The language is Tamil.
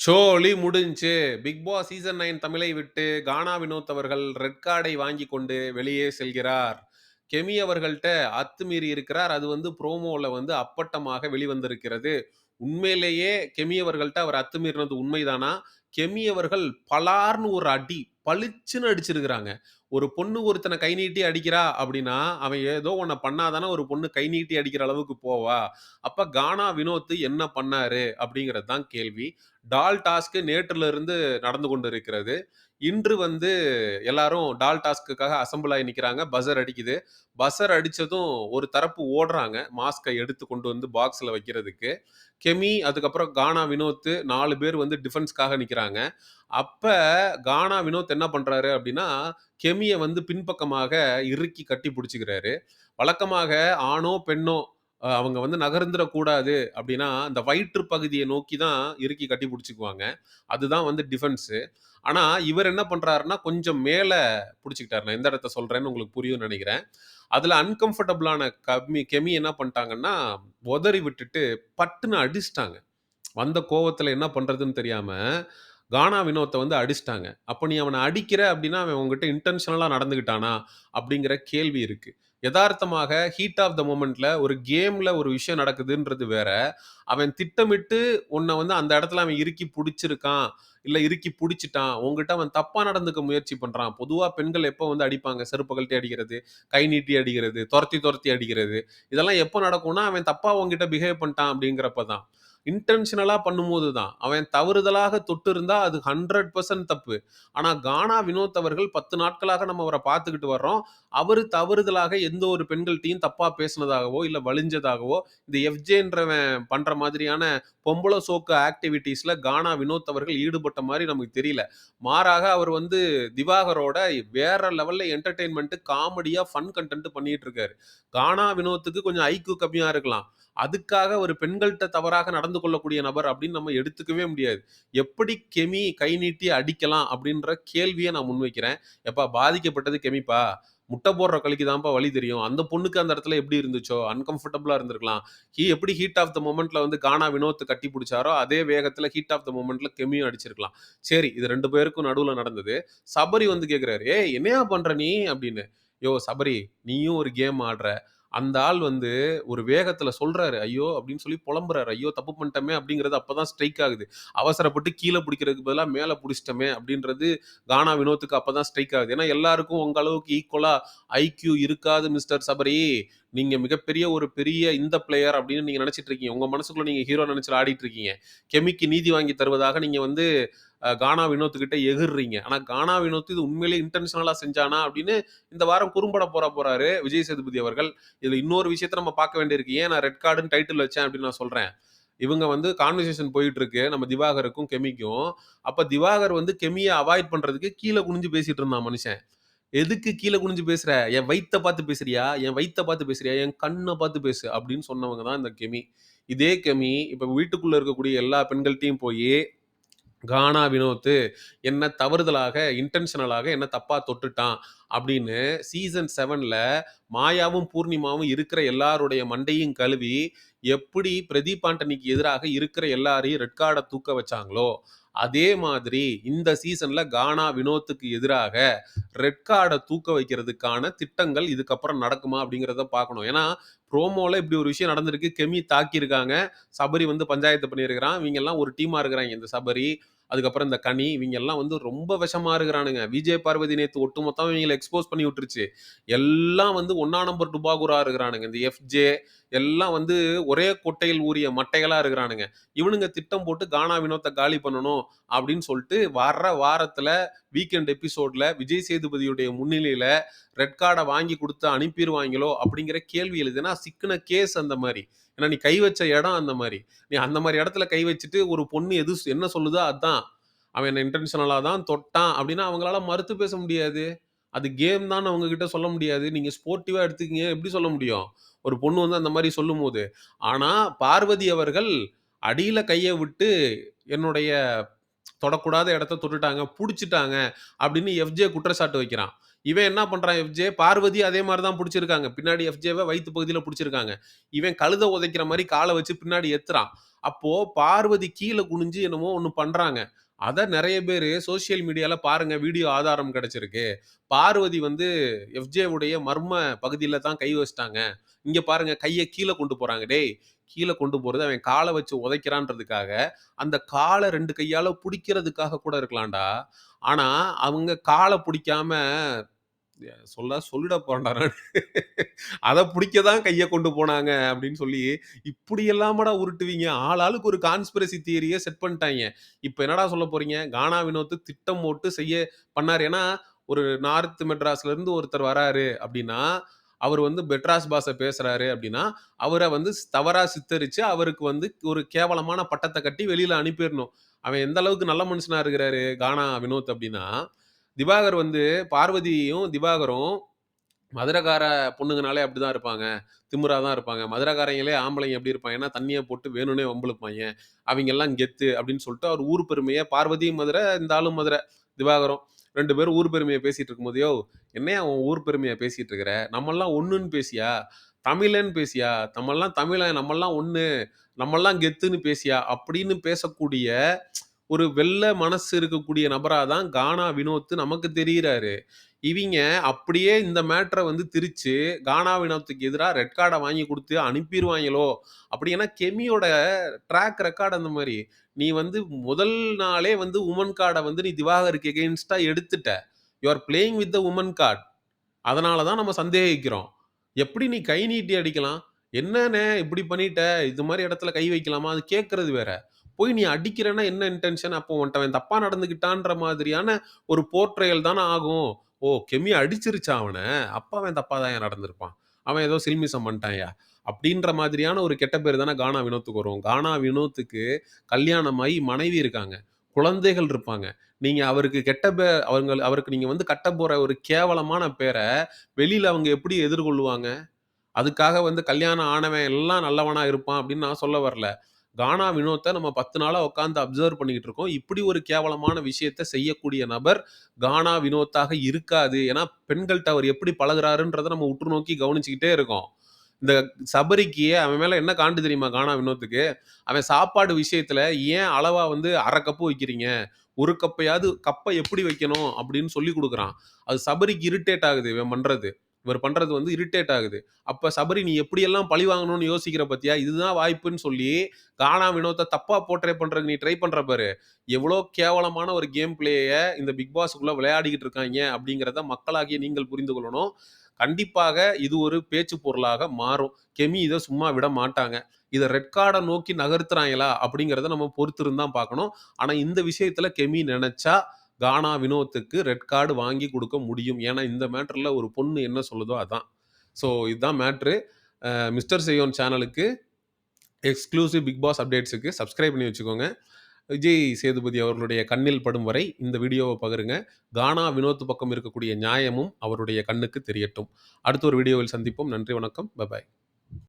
சோலி முடிஞ்சுச்சு. பிக் பாஸ் சீசன் நைன் தமிழை விட்டு கானா வினோத் அவர்கள் ரெட் கார்டை வாங்கி கொண்டு வெளியே செல்கிறார். கெமி அவர்கள்ட்ட அத்துமீறி இருக்கிறார். அது வந்து ப்ரோமோவில் வந்து அப்பட்டமாக வெளிவந்திருக்கிறது. உண்மையிலேயே கெமி அவர்கள்ட்ட அவர் அத்துமீறினது உண்மைதானா? கெமி அவர்கள் பலார்னு ஒரு அடி, பளிச்சுன்னு அடிச்சிருக்கிறாங்க. ஒரு பொண்ணு ஒருத்தனை கை நீட்டி அடிக்கிறா அப்படின்னா, அவன் ஏதோ ஒண்ண பண்ணாதானே ஒரு பொண்ணு கை நீட்டி அடிக்கிற அளவுக்கு போவா. அப்ப கானா வினோத் என்ன பண்ணாரு? அப்படிங்கிறது தான் கேள்வி. டால் டாஸ்க் நேற்றிலிருந்து இருந்து நடந்து கொண்டிருக்கிறது. இன்று வந்து எல்லாரும் டால் டாஸ்க்குக்காக அசெம்பிள் ஆயி நிக்கிறாங்க. பஸர் அடிக்குது. பஸர் அடிச்சதும் ஒரு தரப்பு ஓடுறாங்க. மாஸ்க்க எடுத்து கொண்டு வந்து பாக்ஸ்ல வைக்கிறதுக்கு. கெமி, அதுக்கப்புறம் கானா வினோத் 4 பேர் வந்து டிஃபென்ஸ்க்காக நிக்கிறாங்க. அப்ப கானா வினோத் என்ன பண்றாரு அப்படின்னா, கெமியை வந்து பின்பக்கமாக இறுக்கி கட்டி பிடிச்சிக்கிறாரு வழக்கமாக ஆணோ, பெண்ணோ அவங்க வந்து நகர்ந்துடக்கூடாது அப்படின்னா, அந்த வயிற்று பகுதியை நோக்கி தான் இறுக்கி கட்டி பிடிச்சிக்குவாங்க அதுதான் வந்து டிஃபென்ஸு. ஆனால் இவர் என்ன பண்ணுறாருன்னா கொஞ்சம் மேலே புடிச்சுக்கிட்டாரு. நான் எந்த இடத்த சொல்கிறேன்னு உங்களுக்கு புரியும்னு நினைக்கிறேன் அதில் அன்கம்ஃபர்டபுளான கம்மி கெமி என்ன பண்ணிட்டாங்கன்னா உதறி விட்டுட்டு பட்டுன்னு அடிச்சிட்டாங்க வந்த கோவத்தில் என்ன பண்ணுறதுன்னு தெரியாமல் கானா வினோத்தை வந்து அடிச்சிட்டாங்க அப்போ நீ அவனை அடிக்கிற அப்படின்னா, அவன் உன்கிட்ட இன்டென்ஷனலாக நடந்துக்கிட்டானா? அப்படிங்கிற கேள்வி இருக்கு. யதார்த்தமாக ஹீட் ஆஃப் த மூமெண்ட்ல ஒரு கேம்ல ஒரு விஷயம் நடக்குதுன்றது வேற. அவன் திட்டமிட்டு உன்னை வந்து அந்த இடத்துல அவன் இறுக்கி பிடிச்சிருக்கான் இல்லை இறுக்கி பிடிச்சிட்டான் உங்ககிட்ட அவன் தப்பா நடந்துக்க முயற்சி பண்றான். பொதுவாக பெண்கள் எப்போ வந்து அடிப்பாங்க? செருப்புகள்ட்டி அடிக்கிறது, கை நீட்டி அடிக்கிறது, துரத்தி துரத்தி அடிக்கிறது. இதெல்லாம் எப்போ நடக்கும்னா, அவன் தப்பா உன்கிட்ட பிஹேவ் பண்ணிட்டான் அப்படிங்கிறப்ப தான். இன்டென்ஷனலா பண்ணும்போது தான். அவன் தவறுதலாக தொட்டு இருந்தால் அது 100% தப்பு. ஆனா, கானா வினோத் அவர்கள் 10 நாட்களாக நம்ம அவரை பார்த்துக்கிட்டு வர்றோம். அவர் தவறுதலாக எந்த ஒரு பெண்கள்ட்டயும் தப்பாக பேசினதாகவோ இல்ல வழிஞ்சதாகவோ, இந்த எஃப்ஜேன்றவன் பண்ற மாதிரியான பொம்பள சோக்கு ஆக்டிவிட்டீஸில் கானா வினோத் அவர்கள் ஈடுபட்ட மாதிரி நமக்கு தெரியல. மாறாக அவர் வந்து திவாகரோட வேற லெவல்ல என்டர்டெயின்மெண்ட்டு காமெடியாக ஃபன் கன்டென்ட் பண்ணிட்டு இருக்காரு. கானா வினோத்துக்கு கொஞ்சம் ஐக்யூ கம்மியா இருக்கலாம். அதுக்காக ஒரு பெண்கள்கிட்ட தவறாக நடந்து கொள்ளக்கூடிய நபர் அப்படின்னு நம்ம எடுத்துக்கவே முடியாது. எப்படி கெமி கை நீட்டி அடிக்கலாம் அப்படின்ற கேள்வியை நான் முன்வைக்கிறேன். எப்பா பாதிக்கப்பட்டது கெமிப்பா. முட்டை போடுற கழிக்கு தான்ப்பா வழி தெரியும். அந்த பொண்ணுக்கு அந்த இடத்துல எப்படி இருந்துச்சோ, அன்கம்ஃபர்டபுளாக இருந்திருக்கலாம். ஹீ எப்படி ஹீட் ஆஃப் த மூமெண்ட்டில் வந்து கானா வினோத்தை கட்டி பிடிச்சாரோ அதே வேகத்தில் ஹீட் ஆஃப் த மூமெண்ட்டில் கெமியும் அடிச்சிருக்கலாம். சரி, இது ரெண்டு பேருக்கும் நடுவில் நடந்தது. சபரி வந்து கேட்குறாரு "ஏய் என்னையா பண்ற நீ?" அப்படின்னு. யோ சபரி, நீயும் ஒரு கேம் ஆடுற. அந்த ஆள் வந்து ஒரு வேகத்துல சொல்றாரு, "ஐயோ!" அப்படின்னு சொல்லி புலம்புறாரு. "ஐயோ! தப்பு பண்ணிட்டோமே!" அப்படிங்கிறது அப்பதான் ஸ்ட்ரைக் ஆகுது. அவசரப்பட்டு கீழ புடிக்கிறதுக்கு பதிலா மேல புடிச்சுட்டோமே அப்படின்றது கானா வினோத்துக்கு அப்பதான் ஸ்ட்ரைக் ஆகுது. ஏன்னா எல்லாருக்கும் உங்க அளவுக்கு ஈக்குவலா ஐக்யூ இருக்காது மிஸ்டர் சபரி. நீங்க மிகப்பெரிய ஒரு பெரிய இந்த பிளேயர் அப்படின்னு நீங்க நினச்சிட்டு இருக்கீங்க. உங்க மனசுக்குள்ள நீங்க ஹீரோ நெனச்சு ஆடிட்டு இருக்கீங்க. கெமிக்கு நீதி வாங்கி தருவதாக நீங்க வந்து கானா வினோத்துக்கிட்ட எகிர்றீங்க ஆனால் ஆனா கானா வினோத் இது உண்மையிலேயே இன்டென்ஷனலா செஞ்சானா அப்படின்னு இந்த வாரம் குறும்பட போற போறாரு விஜய் சேதுபதி அவர்கள். இதுல இன்னொரு விஷயத்த நம்ம பார்க்க வேண்டியிருக்கு. ஏன் நான் ரெட் கார்டுன்னு டைட்டில் வச்சேன் அப்படின்னு நான் சொல்றேன். இவங்க வந்து கான்வர்சேஷன் போயிட்டு இருக்கு. நம்ம திவாகருக்கும், கெமிக்கும். அப்ப திவாகர் வந்து கெமியை அவாய்ட் பண்றதுக்கு கீழே குனிஞ்சு பேசிட்டு இருந்தான் மனுஷன். "எதுக்கு கீழே குனிஞ்சு பேசுற? என் வயித்த பார்த்து பேசுறியா? என் வயித்த பார்த்து பேசுறியா? என் கண்ணை பார்த்து பேசு." அப்படின்னு சொன்னவங்க தான் இந்த கெமி. இதே கெமி இப்போ வீட்டுக்குள்ளே இருக்கக்கூடிய எல்லா பெண்கள்ட்டையும் போய் "கானா வினோத் என்ன தவறுதலாக, இன்டென்ஷனலாக என்ன தப்பாக தொட்டுட்டான்." அப்படின்னு சீசன் செவனில் மாயாவும், பூர்ணிமாவும் இருக்கிற எல்லாருடைய மண்டையும் கழுவி, எப்படி பிரதீப் ஆண்டனிக்கு எதிராக இருக்கிற எல்லாரையும் ரெட் கார்டை தூக்க வச்சாங்களோ, அதே மாதிரி இந்த சீசன்ல கானா வினோத்துக்கு எதிராக ரெட் கார்டை தூக்க வைக்கிறதுக்கான திட்டங்கள் இதுக்கப்புறம் நடக்குமா அப்படிங்கிறத பார்க்கணும். ஏன்னா, ப்ரோமோல இப்படி ஒரு விஷயம் நடந்திருக்கு. கெமி தாக்கியிருக்காங்க. சபரி வந்து பஞ்சாயத்து பண்ணியிருக்கிறான். இவங்கெல்லாம் ஒரு டீமா இருக்கிறாங்க இந்த சபரி, அதுக்கப்புறம் இந்த கனி, இவங்கெல்லாம் வந்து ரொம்ப விஷமா இருக்கிறானுங்க. விஜய் பார்வதி நேத்து ஒட்டுமொத்தம் இவங்களை எக்ஸ்போஸ் பண்ணி விட்டுருச்சு. எல்லாம் வந்து ஒன்னா நம்பர் டுபாகுரா இருக்கிறானுங்க. இந்த எஃப்ஜே எல்லாம் வந்து ஒரே கொட்டையில் ஊறிய மட்டைகளா இருக்கிறானுங்க. இவனுங்க திட்டம் போட்டு கானா வினோத்தை காலி பண்ணணும் அப்படின்னு சொல்லிட்டு வர்ற வாரத்துல வீக்கெண்ட் எபிசோட்ல விஜய் சேதுபதியுடைய முன்னிலையில ரெட் கார்டை வாங்கி கொடுத்து அனுப்பிடுவாங்களோ அப்படிங்கிற கேள்வி எழுது. ஏன்னா கேஸ் அந்த மாதிரி ஏன்னா நீ கை வச்ச இடம் அந்த மாதிரி நீ அந்த மாதிரி இடத்துல கை வச்சுட்டு ஒரு பொண்ணு எது என்ன சொல்லுதோ அதான். அவன் என்ன இன்டென்ஷனலாக தான் தொட்டான் அப்படின்னா அவங்களால மறுத்து பேச முடியாது. அது கேம் தான் அவங்க கிட்ட சொல்ல முடியாது. நீங்க ஸ்போர்ட்டிவா எடுத்துக்கிங்க எப்படி சொல்ல முடியும்? ஒரு பொண்ணு வந்து அந்த மாரி சொல்லும்போது. ஆனா பார்வதி அவர்கள் அடியில கையை விட்டு என்னுடைய தொடக்கூடாத இடத்த தொட்டுட்டாங்க, பிடிச்சிட்டாங்க அப்படின்னு எஃப்ஜே குற்றச்சாட்டு வைக்கிறான். இவன் என்ன பண்றான் எஃப்ஜே பார்வதி அதே மாதிரி தான் பிடிச்சிருக்காங்க. பின்னாடி எஃப்ஜேவை வயிற்று பகுதியில் பிடிச்சிருக்காங்க. இவன் கழுத உதைக்கிற மாதிரி காலை வச்சு பின்னாடி எத்துறான் அப்போ பார்வதி கீழே குனிஞ்சு என்னமோ ஒன்று பண்றாங்க. அதை நிறைய பேர் சோசியல் மீடியாவில் பாருங்க வீடியோ ஆதாரம் கிடைச்சிருக்கு. பார்வதி வந்து எஃப்ஜே உடைய மர்ம பகுதியில் தான் கை வச்சிட்டாங்க. இங்கே பாருங்க கையை கீழே கொண்டு போகிறாங்க டேய் கீழே கொண்டு போறது அவன் காலை வச்சு உதைக்கிறான்றதுக்காக அந்த காலை ரெண்டு கையால பிடிக்கிறதுக்காக கூட இருக்கலாம்டா ஆனா அவங்க காலை பிடிக்காம சொல்ல சொல்லிட போறேன்டா அதை பிடிக்க தான் கையை கொண்டு போனாங்க அப்படின்னு சொல்லி, இப்படி எல்லாமடா உருட்டுவீங்க? ஆளாளுக்கு ஒரு கான்ஸ்பிரசி தியரியை செட் பண்ணிட்டாங்க இப்போ என்னடா சொல்ல போறீங்க? கானா வினோத்து திட்டம் போட்டு செய்ய பண்ணார் ஏன்னா, ஒரு நார்த் மெட்ராஸ்ல இருந்து ஒருத்தர் வராரு அப்படின்னா, அவர் வந்து பெட்ராஸ் பாஷை பேசுறாரு அப்படின்னா, அவரை வந்து தவறா சித்தரிச்சு, அவருக்கு வந்து ஒரு கேவலமான பட்டத்தை கட்டி வெளியில அனுப்பிடணும் அவன் எந்த அளவுக்கு நல்ல மனுஷனா இருக்கிறாரு, கானா வினோத் அப்படின்னா, திவாகர் வந்து பார்வதியும், திவாகரும் மதுரக்கார பொண்ணுங்கனாலே அப்படிதான் இருப்பாங்க. திமுறா தான் இருப்பாங்க. மதுரக்காரங்களே ஆம்பளைங்க எப்படி இருப்பாங்கன்னா, தண்ணியை போட்டு வேணும்னே வம்பளுப்பாங்க அவங்க எல்லாம் கெத்து அப்படின்னு சொல்லிட்டு அவர் ஊர் பெருமையை பார்வதியும் மதுரை, இந்த ஆளும் மதுரை. திவாகரும் ரெண்டு பேரும் ஊர் பெருமையை பேசிட்டு இருக்கும்போது, "யோவ்! என்னய்யா உன் ஊர் பெருமையை பேசிட்டு இருக்கிற? நம்மெல்லாம் ஒன்றுன்னு பேசியா? தமிழன்னு பேசியா? நம்மெல்லாம் தமிழன், நம்மெல்லாம் ஒன்று நம்மெல்லாம் கெத்துன்னு பேசியா?" அப்படின்னு பேசக்கூடிய ஒரு வெள்ள மனசு இருக்கக்கூடிய நபராக தான் கானா வினோத் நமக்கு தெரியிறாரு. இவங்க அப்படியே இந்த மேட்ரை வந்து திரிச்சு, கானா வினோத்துக்கு எதிராக ரெட் கார்டை வாங்கி கொடுத்து அனுப்பிடுவாங்களோ அப்படி ஏன்னா கெமியோட ட்ராக் ரெக்கார்டு அந்த மாதிரி நீ வந்து முதல் நாளே வந்து உமன் கார்டை வந்து நீ திவாகருக்கு எகெயின்ஸ்டாக எடுத்துட்ட. You are playing with the woman card. அதனால தான் நம்ம சந்தேகிக்கிறோம். எப்படி நீ கை நீட்டி அடிக்கலாம்? "என்னண்ணே இப்படி பண்ணிட்ட? இது மாதிரி இடத்துல கை வைக்கலாமா?" அது கேட்கறது வேற. போய் நீ அடிக்கிறன்னா என்ன இன்டென்ஷன்? அப்போ உன்ட்டவன் தப்பா நடந்துக்கிட்டான்ற மாதிரியான ஒரு போர்ட்ரையல் தானே ஆகும். ஓ! கெமி அடிச்சிருச்சா அவனை அப்போ அவன் தப்பா தான் நடந்திருப்பான். அவன் ஏதோ சில்மிசம் பண்ணிட்டான்யா. அப்படின்ற மாதிரியான ஒரு கெட்ட பேர் தானே கானா வினோத்துக்கு வரும். கானா வினோத்துக்கு கல்யாணமாகி மனைவி இருக்காங்க. குழந்தைகள் இருப்பாங்க. நீங்கள் அவருக்கு கெட்ட பே அவங்க அவருக்கு நீங்கள் வந்து கட்டப்போற ஒரு கேவலமான பேரை வெளியில் அவங்க எப்படி எதிர்கொள்ளுவாங்க? அதுக்காக வந்து கல்யாணம் ஆனவன் எல்லாம் நல்லவனாக இருப்பான் அப்படின்னு நான் சொல்ல வரல. கானா வினோத்தை நம்ம பத்து நாளாக உட்காந்து அப்சர்வ் பண்ணிக்கிட்டு இருக்கோம். இப்படி ஒரு கேவலமான விஷயத்த செய்யக்கூடிய நபர் கானா வினோத்தாக இருக்காது. ஏன்னா, பெண்கள்கிட்ட அவர் எப்படி பழகுறாருன்றத நம்ம உற்று நோக்கி கவனிச்சுக்கிட்டே இருக்கோம். இந்த சபரிக்கு அவன் மேல என்ன காண்டு தெரியுமா காணா வினோத்துக்கு? அவன் சாப்பாடு விஷயத்துல ஏன் அளவா வந்து அரை கப்பு வைக்கிறீங்க? ஒரு கப்பையாவது கப்பை எப்படி வைக்கணும்? அப்படின்னு சொல்லிக் கொடுக்குறான் அது சபரிக்கு இரிட்டேட் ஆகுது இவன் பண்றது. இவர் பண்ணுறது வந்து இரிட்டேட் ஆகுது. அப்போ சபரி நீ எப்படியெல்லாம் பழி வாங்கணும்னு யோசிக்கிற பற்றியா இதுதான் வாய்ப்புன்னு சொல்லி, கானா வினோத்தை தப்பாக போர்ட்ரே பண்ணுறது நீ ட்ரை பண்ணுற பாரு. எவ்வளோ கேவலமான ஒரு கேம் பிளேயை இந்த பிக் பாஸுக்குள்ளே விளையாடிக்கிட்டு இருக்காங்க அப்படிங்கிறத மக்களாகிய நீங்கள் புரிந்து கொள்ளணும். கண்டிப்பாக இது ஒரு பேச்சு பொருளாக மாறும். கெமி இதை சும்மா விட மாட்டாங்க. இதை ரெட் கார்டை நோக்கி நகர்த்துறாங்களா அப்படிங்கிறத நம்ம பொறுத்திருந்தான் பார்க்கணும். ஆனால் இந்த விஷயத்தில் கெமி நினச்சா கானா வினோத்துக்கு ரெட் கார்டு வாங்கி கொடுக்க முடியும். ஏன்னா இந்த மேட்டரில் ஒரு பொண்ணு என்ன சொல்லுதோ அதான். ஸோ இதுதான் மேட்ரு. மிஸ்டர் செய்யோன் சேனலுக்கு எக்ஸ்க்ளூசிவ் பிக் பாஸ் அப்டேட்ஸுக்கு சப்ஸ்கிரைப் பண்ணி வச்சுக்கோங்க. விஜய் சேதுபதி அவர்களுடைய கண்ணில் படும் வரை இந்த வீடியோவை பகிருங்க. கானா வினோத் பக்கம் இருக்கக்கூடிய நியாயமும் அவருடைய கண்ணுக்கு தெரியட்டும். அடுத்த ஒரு வீடியோவில் சந்திப்போம். நன்றி, வணக்கம். Bye bye.